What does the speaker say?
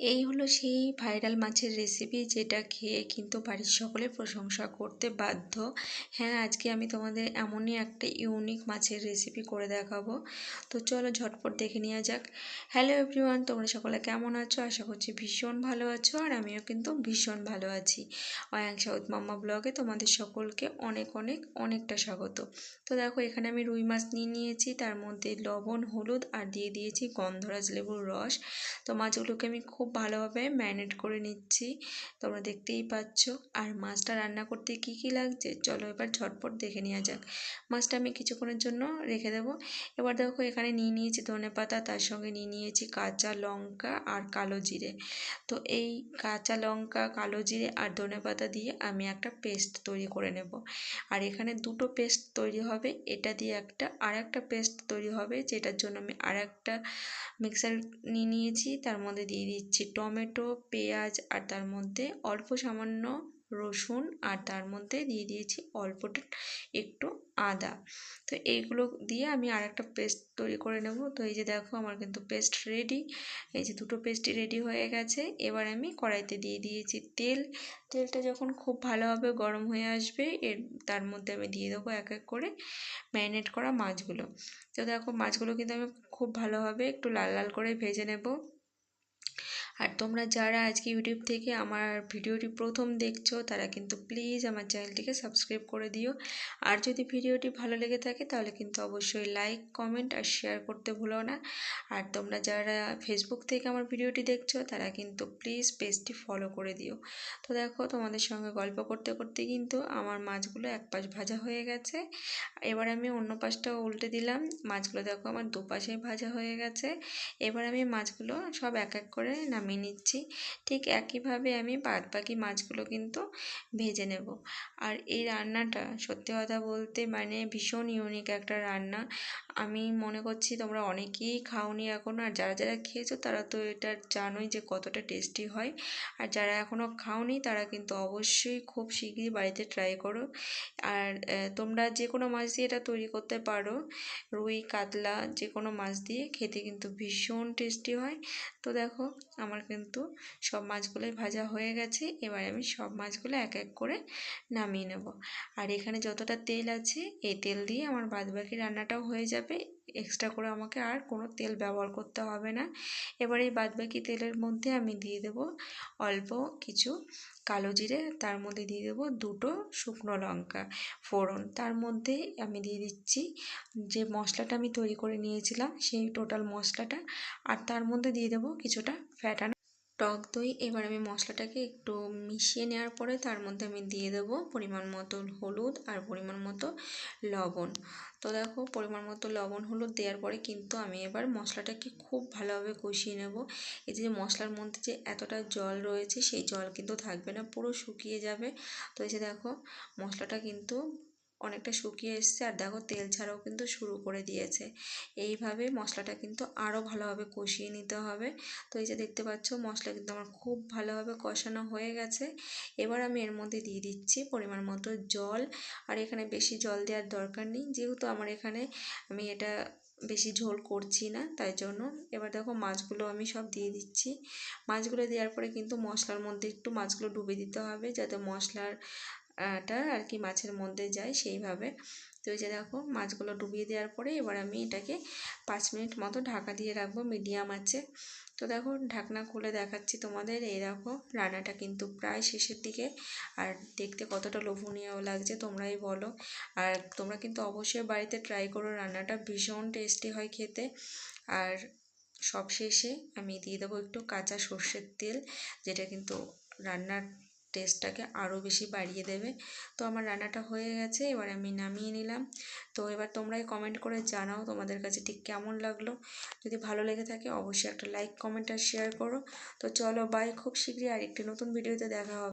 এই হলো সেই ভাইরাল মাছের রেসিপি যেটা খেয়ে কিন্তু বাড়ির সকলে প্রশংসা করতে বাধ্য। হ্যাঁ আজকে আমি তোমাদের এমনই একটা ইউনিক মাছের রেসিপি করে দেখাবো। তো চলো ঝটপট দেখে নেওয়া যাক। হ্যালো এভরিওয়ান তোমরা সকলে কেমন আছো? আশা করছি ভীষণ ভালো আছো আর আমিও কিন্তু ভীষণ ভালো আছি। অয়াং সাউথ মাম্মা ব্লগে তোমাদের সকলকে অনেক অনেক অনেকটা স্বাগত। তো দেখো, এখানে আমি রুই মাছ নিয়ে নিয়েছি। তার মধ্যে লবণ, হলুদ আর দিয়ে দিয়েছি গন্ধরাজ লেবুর রস। তো মাছগুলোকে আমি খুব খুব ভালোভাবে ম্যারিনেট করে নিচ্ছি। তোমরা দেখতেই পাচ্ছ। আর মাছটা রান্না করতে কি কি লাগছে? চলো এবার ঝটপট দেখে নেওয়া যাক। মাছটা আমি কিছুক্ষণের জন্য রেখে দেবো। এবার দেখো এখানে নিয়ে নিয়েছি ধনে পাতা, তার সঙ্গে নিয়ে নিয়েছি কাঁচা লঙ্কা আর কালো জিরে। তো এই কাঁচা লঙ্কা, কালো জিরে আর ধনে পাতা দিয়ে আমি একটা পেস্ট তৈরি করে নেব। আর এখানে দুটো পেস্ট তৈরি হবে। এটা দিয়ে একটা আর একটা পেস্ট তৈরি হবে, যেটার জন্য আমি আর একটা মিক্সার নিয়ে নিয়েছি। তার মধ্যে দিয়ে দিচ্ছি টমেটো, পেঁয়াজ আর তার মধ্যে অল্প সামান্য রসুন আর তার মধ্যে দিয়ে দিয়েছি অল্পটা একটু আদা। তো এইগুলো দিয়ে আমি আর একটা পেস্ট তৈরি করে নেব। তো এই যে দেখো আমার কিন্তু পেস্ট রেডি। এই যে দুটো পেস্টই রেডি হয়ে গেছে। এবার আমি কড়াইতে দিয়ে দিয়েছি তেল। তেলটা যখন খুব ভালোভাবে গরম হয়ে আসবে, এর তার মধ্যে আমি দিয়ে দেবো এক এক করে ম্যারিনেট করা মাছগুলো। তো দেখো মাছগুলো কিন্তু আমি খুব ভালোভাবে একটু লাল লাল করে ভেজে নেব। আর তোমরা যারা আজকে ইউটিউব থেকে আমার ভিডিওটি প্রথম দেখছ, তারা কিন্তু প্লিজ আমার চ্যানেলটিকে সাবস্ক্রাইব করে দিও। আর যদি ভিডিওটি ভালো লেগে থাকে, তাহলে কিন্তু অবশ্যই লাইক কমেন্ট আর শেয়ার করতে ভুলো না। আর তোমরা যারা ফেসবুক থেকে আমার ভিডিওটি দেখছ, তারা কিন্তু প্লিজ পেজটি ফলো করে দিও। তো দেখো, তোমাদের সঙ্গে গল্প করতে করতে কিন্তু আমার মাছগুলো এক পাশ ভাজা হয়ে গেছে। এবার আমি অন্য পাশটাও উল্টে দিলাম। মাছগুলো দেখো, আমার দুপাশে ভাজা হয়ে গেছে। এবার আমি মাছগুলো সব এক এক করে নাম নামিয়ে নিচ্ছি। ঠিক একইভাবে আমি বাদ বাকি মাছগুলো কিন্তু ভেজে নেব। আর এই রান্নাটা সত্যি কথা বলতে মানে ভীষণ ইউনিক একটা রান্না। আমি মনে করছি তোমরা অনেকেই খাওনি এখন, আর যারা যারা খেয়েছো তারা তো এটা জানোই যে কতটা টেস্টি হয়। আর যারা এখনও খাওনি তারা কিন্তু অবশ্যই খুব শীঘ্রই বাড়িতে ট্রাই করো। আর তোমরা যে কোনো মাছ দিয়ে এটা তৈরি করতে পারো। রুই, কাতলা যে কোনো মাছ দিয়ে খেতে কিন্তু ভীষণ টেস্টি হয়। তো দেখো, আমার আমার কিন্তু সব মাছগুলোই ভাজা হয়ে গেছে। এবার আমি সব মাছগুলো এক এক করে নামিয়ে নেব। আর এখানে যতটা তেল আছে, এই তেল দিয়ে আমার বাদবাকি রান্নাটাও হয়ে যাবে। এক্সট্রা করে আমাকে আর কোনো তেল ব্যবহার করতে হবে না। এবার এই বাদবাকি তেলের মধ্যে আমি দিয়ে দেব অল্প কিছু কালো জিরে, তার মধ্যে দিয়ে দেবো দুটো শুকনো লঙ্কা ফোড়ন। তার মধ্যে আমি দিয়ে দিচ্ছি যে মশলাটা আমি তৈরি করে নিয়েছিলাম, সেই টোটাল মশলাটা। আর তার মধ্যে দিয়ে দেবো কিছুটা ফ্যাটানো টক দই, এবার আমি মশলাটাকে একটু মিশিয়ে নেওয়ার পরে তার মধ্যে আমি দিয়ে দেবো পরিমাণ মতো হলুদ আর পরিমাণ মতো লবণ। তো দেখো, পরিমাণ মতো লবণ হলুদ দেওয়ার পরে কিন্তু আমি এবার মশলাটাকে খুব ভালোভাবে কষিয়ে নেব। এই যে মশলার মধ্যে যে এতটা জল রয়েছে, সেই জল কিন্তু থাকবে না, পুরো শুকিয়ে যাবে। তো যে দেখো, মশলাটা কিন্তু অনেকটা শুকিয়ে এসছে আর দেখো তেল ছাড়াও কিন্তু শুরু করে দিয়েছে। এইভাবে মশলাটা কিন্তু আরও ভালোভাবে কষিয়ে নিতে হবে। তো এই যে দেখতে পাচ্ছ, মশলা কিন্তু আমার খুব ভালোভাবে কষানো হয়ে গেছে। এবার আমি এর মধ্যে দিয়ে দিচ্ছি পরিমাণ মতো জল। আর এখানে বেশি জল দেওয়ার দরকার নেই, যেহেতু আমার এখানে আমি এটা বেশি ঝোল করছি না, তাই জন্য। এবার দেখো মাছগুলো আমি সব দিয়ে দিচ্ছি। মাছগুলো দেওয়ার পরে কিন্তু মশলার মধ্যে একটু মাছগুলো ডুবে দিতে হবে, যাতে মশলার টা আর কি মাছের মধ্যে যায় সেইভাবে। তো এই যে দেখো, মাছগুলো ডুবিয়ে দেওয়ার পরে এবার আমি এটাকে পাঁচ মিনিট মতো ঢাকা দিয়ে রাখব মিডিয়াম আছে তো দেখো, ঢাকনা খুলে দেখাচ্ছি তোমাদের, এই দেখো রান্নাটা কিন্তু প্রায় শেষের দিকে। আর দেখতে কতটা লোভনীয় লাগছে তোমরাই বলো। আর তোমরা কিন্তু অবশ্যই বাড়িতে ট্রাই করো, রান্নাটা ভীষণ টেস্টি হয় খেতে। আর সব শেষে আমি দিয়ে দেবো একটু কাঁচা সর্ষের তেল, যেটা কিন্তু রান্নার টেস্টটাকে আরও বেশি বাড়িয়ে দেবে। তো আমার রান্নাটা হয়ে গেছে, এবার আমি নামিয়ে নিলাম। তো এবার তোমরাই কমেন্ট করে জানাও তোমাদের কাছে ঠিক কেমন লাগল। যদি ভালো লেগে থাকে অবশ্যই একটা লাইক কমেন্ট আর শেয়ার করো। তো চলো বাই খুব শীঘ্রই আর একটি নতুন ভিডিওতে দেখা হবে।